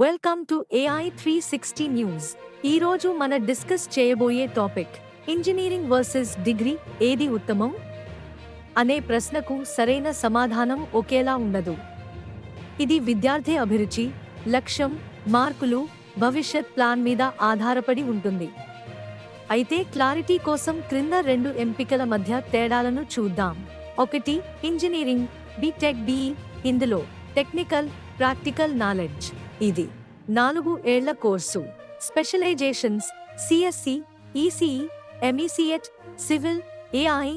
Welcome to AI three sixty news ఈరోజు మన discuss చేయబోయే టాపిక్ ఇంజనీరింగ్ వర్సెస్ డిగ్రీ ఏది ఉత్తమం? అనే ప్రశ్నకు సరైన సమాధానం ఒకేలా ఉండదు. ఇది విద్యార్థి అభిరుచి లక్ష్యం మార్కులు భవిష్యత్ ప్లాన్ మీద ఆధారపడి ఉంటుంది. అయితే క్లారిటీ కోసం క్రింద రెండు ఎంపికల మధ్య తేడాలను చూద్దాం. ఒకటి ఇంజనీరింగ్ బీటెక్ బిఈ ఇందులో టెక్నికల్ ప్రాక్టికల్ నాలెడ్జ్. ఇది నాలుగు ఏళ్ళ course. Specialisations CSC ECE ఎంఈసిఎట్ civil AI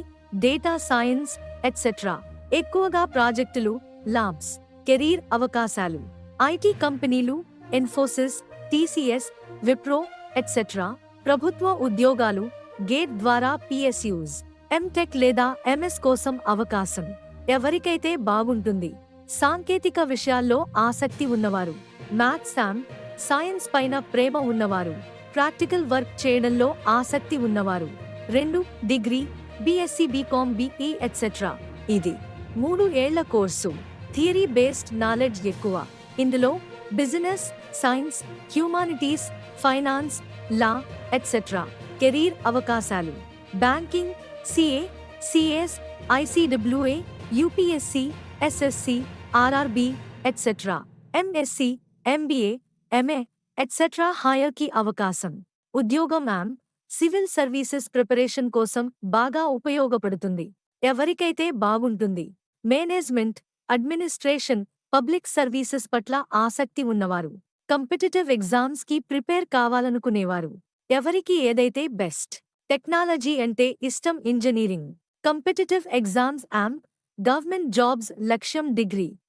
data science etcetera ఎక్కువగా ప్రాజెక్టులు ల్యాబ్స్ కెరీర్ అవకాశాలు. ఐటీ కంపెనీలు ఇన్ఫోసిస్ టీసీఎస్ విప్రో ఎట్సెట్రా ప్రభుత్వ ఉద్యోగాలు గేట్ ద్వారా పిఎస్యూస్ ఎంటెక్ లేదా ఎంఎస్ కోసం అవకాశం. ఎవరికైతే బాగుంటుంది సాంకేతిక విషయాల్లో ఆసక్తి ఉన్నవారు. మ్యాథ్స్ శామ్ సైన్స్ పైన ప్రేమ ఉన్నవారు ప్రాక్టికల్ వర్క్ చేయడంలో ఆసక్తి ఉన్నవారు. రెండు degree BSc BCom BE etcetera ఇది మూడు ఏళ్ళ కోర్సు. థియరీ బేస్డ్ నాలెడ్జ్ ఎక్కువ. ఇందులో business science humanities finance law etcetera career అవకాశాలు. Banking CA CS ICWA UPSC SSC RRB etcetera MSc MBA MA etcetera హాయర్కి అవకాశం. ఉద్యోగం యామ్ సివిల్ సర్వీసెస్ ప్రిపరేషన్ కోసం బాగా ఉపయోగపడుతుంది. ఎవరికైతే బాగుంటుంది మేనేజ్మెంట్ అడ్మినిస్ట్రేషన్ పబ్లిక్ సర్వీసెస్ పట్ల ఆసక్తి ఉన్నవారు కంపిటిటివ్ ఎగ్జామ్స్కి ప్రిపేర్ కావాలనుకునేవారు. ఎవరికి ఏదైతే బెస్ట్ టెక్నాలజీ అంటే ఇష్టం ఇంజనీరింగ్ కంపిటిటివ్ ఎగ్జామ్స్ యామ్ గవర్నమెంట్ జాబ్స్ లక్ష్యం డిగ్రీ